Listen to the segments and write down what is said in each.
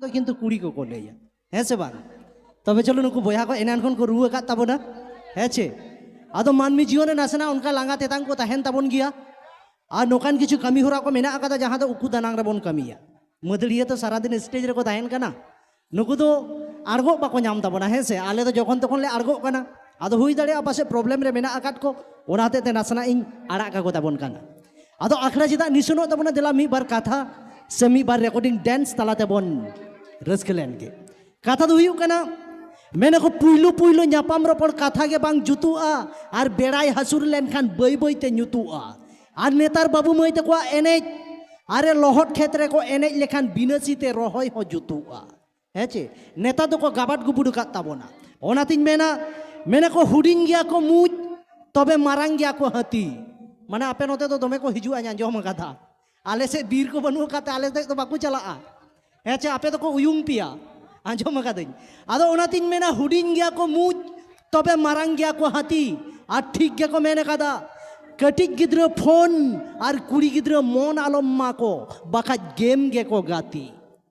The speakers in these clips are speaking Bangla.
ᱫᱚ ᱠᱤᱱᱛᱩ ᱠᱩᱲᱤ ᱠᱚᱠᱚ ᱞᱟᱹᱭᱟ ᱦᱮᱸ ᱥᱮ ᱵᱟᱝ ᱛᱚᱵᱮ ᱪᱚᱞᱚ ᱱᱩᱠᱩ ᱵᱚᱭᱦᱟ ᱠᱚ ᱮᱱᱟᱱ ᱠᱷᱚᱱ ᱠᱚ ᱨᱩᱣᱟᱹ ᱟᱠᱟᱫ ᱛᱟᱵᱚᱱᱟ ᱦᱮᱸ ᱪᱮ ᱟᱫᱚ ᱢᱟᱹᱱᱢᱤ ᱡᱤᱭᱚᱱ ᱨᱮ ᱱᱟᱥᱮᱱᱟᱜ ᱚᱱᱠᱟ ᱞᱟᱸᱜᱟ ᱛᱮᱛᱟᱝ ᱠᱚ ᱛᱟᱦᱮᱱ ᱛᱟᱵᱚᱱ ᱜᱮᱭᱟ ᱟᱨ ᱱᱚᱝᱠᱟᱱ ᱠᱤᱪᱷᱩ ᱠᱟᱹᱢᱤ ᱦᱚᱨᱟ ᱠᱚ ᱢᱮᱱᱟᱜ ᱟᱠᱟᱫᱟ ᱡᱟᱦᱟᱸ ᱫᱚ ᱩᱠᱩ ᱫᱟᱱᱟᱝ ᱨᱮᱵᱚᱱ ᱠᱟᱹᱢᱤᱭᱟ ᱢᱟᱹᱫᱟᱹᱲᱤᱭᱟᱹ ᱛᱚ ᱥᱟᱨᱟᱫᱤᱱ ᱥᱴᱮᱡ ᱨᱮᱠᱚ ᱛᱟᱦᱮᱱ ᱠᱟᱱᱟ ᱱᱩᱠᱩ ᱫᱚ ᱟᱬᱜᱚᱜ ᱵᱟᱠᱚ ᱧᱟᱢ ᱛᱟᱵᱚᱱᱟ ᱦᱮᱸ ᱥᱮ ᱟᱞᱮ ᱫᱚ ᱡᱚᱠᱷᱚᱱ ᱛᱚᱠᱷᱚᱱ ᱞᱮ ᱟᱬᱜᱚᱜ ᱠᱟᱱᱟ ᱟᱫᱚ ᱦᱩᱭ ᱫᱟᱲᱮᱭᱟᱜᱼᱟ ᱯᱟᱥᱮᱡ ᱯᱨᱚᱵᱞᱮᱢ ᱨᱮ ᱢᱮᱱᱟᱜ ᱟᱠᱟᱫ ᱠᱚ ᱚᱱᱟ ᱦᱚᱛᱮᱡ ᱛᱮ ᱱᱟᱥᱮᱱᱟᱜ ᱤᱧ ᱟᱲᱟᱜ ᱠᱟᱠᱚ ᱛᱟᱵᱚᱱ ᱠᱟᱱᱟ ᱟᱫᱚ ᱟᱠᱷᱲᱟ ᱪᱮᱫᱟᱜ ᱱᱤᱥᱩᱱᱚᱜ ᱛᱟᱵᱚᱱᱟ ᱫᱮᱞᱟ ᱢᱤᱫ ᱵᱟᱨ ᱠᱟᱛᱷᱟ ᱥᱮ ᱢᱤᱫ ᱵᱟᱨ ᱨᱮᱠᱚᱨᱰᱤᱝ ᱰᱮᱱᱥ ᱛᱟᱞᱟ ᱛᱮᱵᱚᱱ ᱨᱟᱹᱥᱠᱟᱹ ᱞᱮᱱ ᱜᱮ ᱠᱟᱛᱷᱟ ᱫᱚ ᱦᱩᱭᱩᱜ ᱠᱟᱱᱟ ᱢᱮᱱᱟᱠᱚ ᱯᱩᱭᱞᱩ ᱯᱩᱭᱞᱩ ᱧᱟᱯᱟᱢ ᱨᱚᱯᱚᱲ ᱠᱟᱛᱷᱟ ᱜᱮ ᱵᱟᱝ ᱡᱩᱛᱩᱜᱼᱟ ᱟᱨ ᱵᱮᱲᱟᱭ ᱦᱟᱹᱥᱩᱨ ᱞᱮᱱᱠᱷᱟᱱ ᱵᱟᱹᱭ ᱵᱟᱹᱭᱛᱮ ᱧᱩᱛᱩᱜᱼᱟ ᱟᱨ ᱱᱮᱛᱟᱨ ᱵᱟᱹᱵᱩ ᱢᱟᱹᱭ ᱛᱟᱠᱚᱣᱟᱜ ᱮᱱᱮᱡ আরে লহট ক্ষেত্রে কো এনে লেখান বিনাশিতে রহয় হ জুতুয়া হ্যাঁ চে নেতা তো কো গাবাট গুবুডু কাত তাবনা ওনাতিন মেনা মেনা কো হুডিং গিয়া কো মুজ তবে মারাং গিয়া কো হাতি মানে আপে নতে তো দমে কো হিজুয়া আঞ্জম কাথা আলে সে বীর কো বানু কাতে আলে তো বাকু চালাআ ᱦᱮᱸ ᱪᱮ ᱟᱯᱮ ᱫᱚᱠᱚ ᱩᱭᱩᱝ ᱯᱮᱭᱟ ᱟᱸᱡᱚᱢ ᱟᱠᱟᱫᱟᱹᱧ ᱟᱫᱚ ᱚᱱᱟᱛᱤᱧ ᱢᱮᱱᱟ ᱦᱩᱰᱤᱧ ᱜᱮᱭᱟ ᱠᱚ ᱢᱩᱡ ᱛᱚᱵᱮ ᱢᱟᱨᱟᱝ ᱜᱮᱭᱟ ᱠᱚ ᱦᱟᱹᱛᱤ ᱟᱨ ᱴᱷᱤᱠ ᱜᱮᱠᱚ ᱢᱮᱱ ᱟᱠᱟᱫᱟ ᱠᱟᱹᱴᱤᱡ ᱜᱤᱫᱽᱨᱟᱹ ᱯᱷᱳᱱ ᱟᱨ ᱠᱩᱲᱤ ᱜᱤᱫᱽᱨᱟᱹ ᱢᱚᱱ ᱟᱞᱚᱢ ᱢᱟᱠᱚ ᱵᱟᱠᱷᱟᱡ ᱜᱮᱢ ᱜᱮᱠᱚ ᱜᱟᱛᱮ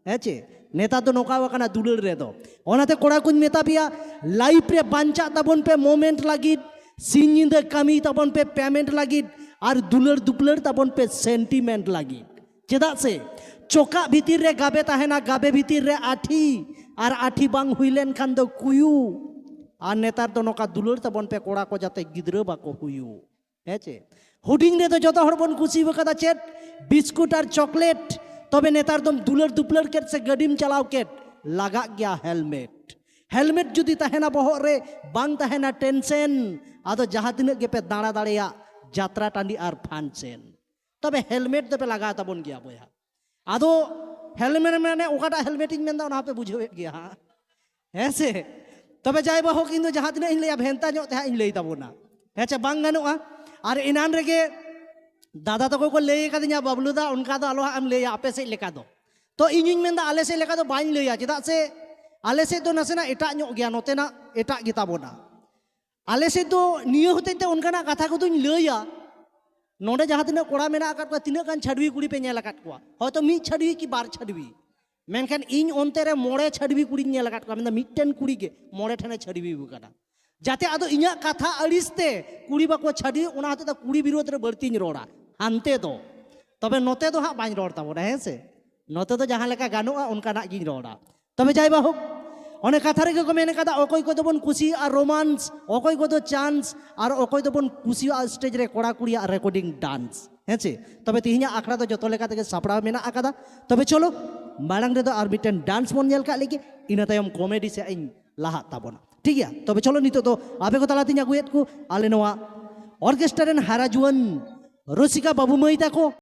ᱦᱮᱸ ᱪᱮ ᱱᱮᱛᱟᱨ ᱫᱚ ᱱᱚᱝᱠᱟᱣ ᱟᱠᱟᱱᱟ ᱫᱩᱞᱟᱹᱲ ᱨᱮᱫᱚ ᱚᱱᱟᱛᱮ ᱠᱚᱲᱟ ᱠᱚᱧ ᱢᱮᱛᱟ ᱯᱮᱭᱟ ᱞᱟᱭᱤᱯᱷ ᱨᱮ ᱵᱟᱧᱪᱟᱜ ᱛᱟᱵᱚᱱ ᱯᱮ ᱢᱳᱢᱮᱱᱴ ᱞᱟᱹᱜᱤᱫ ᱥᱤᱧ ᱧᱤᱫᱟᱹ ᱠᱟᱹᱢᱤ ᱛᱟᱵᱚᱱ ᱯᱮ ᱯᱮᱢᱮᱱᱴ ᱞᱟᱹᱜᱤᱫ ᱟᱨ ᱫᱩᱞᱟᱹᱲ ᱫᱩᱯᱞᱟᱹᱲ ᱛᱟᱵᱚᱱ ᱯᱮ ᱥᱮᱱᱴᱤᱢᱮᱱᱴ ᱞᱟᱹᱜᱤᱫ ᱪᱮᱫᱟᱜ ᱥᱮ চোখা ভিতির রে গাবে তাহে না গাবে রে আঠি। আর আঠি বাং হুইলেন খান দো কুয়ু। আর নেতার তো নকা দুলোর তাবন পে কোড়া কো যাতে গিদ্র বাকো হুইউ হ্যাঁ। হুডিং রে তো যত হরবন কুচি বকাদা চেট, বিস্কুট আর চকলেট, তবে নেতার দম দুলোর দুপলোর কেট, সে গাডিম চালাও কেট, লাগা গিয়া হেলমেট। হেলমেট যদি তাহে না বহর রে বাং তাহে না টেনশন আদো যাহা দিনে গেপে দাঁড়া দাঁড়িয়া যাত্রা টানি আর ফানছেন তবে হেলমেট দেবে লাগা তাবন গিয়া বয়া आदो हेलमेट मैंने ओकाटा हेलमेट इन पे बुझे गया हाँ। ऐसे। तब जाए बहो कि जहाँ तीन इन लिया, भेंता जो तेहा इन लैताबोना हेचे बांग गानुआ हाँ। आर इनान रेगे दादा तो तको को लेय कदिया बबलुदा उनका दो आलोहा हम लेया आपे से लेका दो। तो इनिंग मेंदा आले से लेका दो बाइन लेया चदा से आले से तो नसेना एटा न्यो गया नोतेना एटा गीताबोना आले से तो नियो होते ते उनका ना कथा को तो इन लेया ᱱᱚᱰᱮ ᱡᱟᱦᱟᱸ ᱛᱤᱱᱟᱹᱜ ᱠᱚᱲᱟ ᱢᱮᱱᱟᱜ ᱟᱠᱟᱫ ᱠᱚᱣᱟ ᱛᱤᱱᱟᱹᱜ ᱜᱟᱱ ᱪᱷᱟᱹᱰᱣᱤ ᱠᱩᱲᱤ ᱯᱮ ᱧᱮᱞ ᱟᱠᱟᱫ ᱠᱚᱣᱟ ᱦᱚᱭᱛᱚ ᱢᱤᱫ ᱪᱷᱟᱹᱰᱣᱤ ᱠᱤ ᱵᱟᱨ ᱪᱷᱟᱹᱰᱣᱤ ᱢᱮᱱᱠᱷᱟᱱ ᱤᱧ ᱚᱱᱛᱮ ᱨᱮ ᱢᱚᱬᱮ ᱪᱷᱟᱹᱰᱣᱤ ᱠᱩᱲᱤᱧ ᱧᱮᱞ ᱟᱠᱟᱫ ᱠᱚᱣᱟ ᱢᱮᱱᱫᱟ ᱢᱤᱫᱴᱮᱱ ᱠᱩᱲᱤ ᱜᱮ ᱢᱚᱬᱮ ᱴᱷᱮᱱᱮ ᱪᱷᱟᱹᱰᱣᱤ ᱟᱠᱟᱱᱟ ᱡᱟᱛᱮ ᱟᱫᱚ ᱤᱧᱟᱹᱜ ᱠᱟᱛᱷᱟ ᱟᱹᱲᱤᱥ ᱛᱮ ᱠᱩᱲᱤ ᱵᱟᱠᱚ ᱪᱷᱟᱹᱰᱣᱤ ᱚᱱᱟ ᱦᱚᱛᱮᱡ ᱛᱮ ᱠᱩᱲᱤ ᱵᱤᱨᱳᱫ ᱨᱮ ᱵᱟᱹᱲᱛᱤᱧ ᱨᱚᱲᱟ ᱦᱟᱱᱛᱮ ᱫᱚ ᱛᱚᱵᱮ ᱱᱚᱛᱮ ᱫᱚ ᱦᱟᱸᱜ ᱵᱟᱹᱧ ᱨᱚᱲ ᱛᱟᱵᱚᱱᱟ ᱦᱮᱸ ᱥᱮ ᱱᱚᱛᱮ ᱫᱚ ᱡᱟᱦᱟᱸ ᱞᱮᱠᱟ ᱜᱟᱱᱚᱜᱼᱟ ᱚᱱᱠᱟᱱᱟᱜ ᱜᱤᱧ ᱨᱚᱲᱟ ᱛᱚᱵᱮ ᱡᱟᱭᱵᱟ ᱦᱳᱠ ᱚᱱᱮ ᱠᱟᱛᱷᱟ ᱨᱮᱜᱮ ᱠᱚ ᱢᱮᱱ ᱠᱟᱫᱟ ᱚᱠᱚᱭ ᱠᱚᱫᱚ ᱵᱚᱱ ᱠᱩᱥᱤᱭᱟᱜᱼᱟ ᱨᱳᱢᱟᱱᱥ ᱚᱠᱚᱭ ᱠᱚᱫᱚ ᱪᱟᱱᱥ ᱟᱨ ᱚᱠᱚᱭ ᱫᱚᱵᱚᱱ ᱠᱩᱥᱤᱭᱟᱜᱼᱟ ᱥᱴᱮᱡ ᱨᱮ ᱠᱚᱲᱟ ᱠᱩᱲᱤᱭᱟᱜ ᱨᱮᱠᱚᱨᱰᱤᱝ ᱰᱟᱱᱥ ᱦᱮᱸ ᱪᱮ ᱛᱚᱵᱮ ᱛᱮᱦᱮᱧᱟᱜ ᱟᱠᱷᱲᱟ ᱫᱚ ᱡᱚᱛᱚ ᱞᱮᱠᱟ ᱛᱮᱜᱮ ᱥᱟᱯᱲᱟᱣ ᱢᱮᱱᱟᱜ ᱟᱠᱟᱫᱟ ᱛᱚᱵᱮ ᱪᱚᱞᱚ ᱢᱟᱲᱟᱝ ᱨᱮᱫᱚ ᱟᱨ ᱢᱤᱫᱴᱮᱱ ᱰᱟᱱᱥ ᱵᱚᱱ ᱧᱮᱞ ᱠᱟᱜ ᱞᱮᱜᱮ ᱤᱱᱟᱹ ᱛᱟᱭᱚᱢ ᱠᱚᱢᱮᱰᱤ ᱥᱮᱫ ᱤᱧ ᱞᱟᱦᱟᱜ ᱛᱟᱵᱚᱱᱟ ᱴᱷᱤᱠ ᱜᱮᱭᱟ ᱛᱚᱵᱮ ᱪᱚᱞᱚ ᱱᱤᱛᱚᱜ ᱫᱚ ᱟᱯᱮ ᱠᱚ ᱛᱟᱞᱟᱛᱮᱧ ᱟᱹᱜᱩᱭᱮᱫ ᱠᱚ ᱟᱞᱮ ᱱᱚᱣᱟ ᱚᱨᱠᱮᱥᱴᱟᱨ ᱨᱮᱱ ᱦᱟᱨᱟ ᱡᱩᱣᱟᱹᱱ ᱨᱚᱥᱤᱠᱟ ᱵᱟᱹᱵᱩ ᱢᱟᱹᱭ ᱛᱟᱠᱚ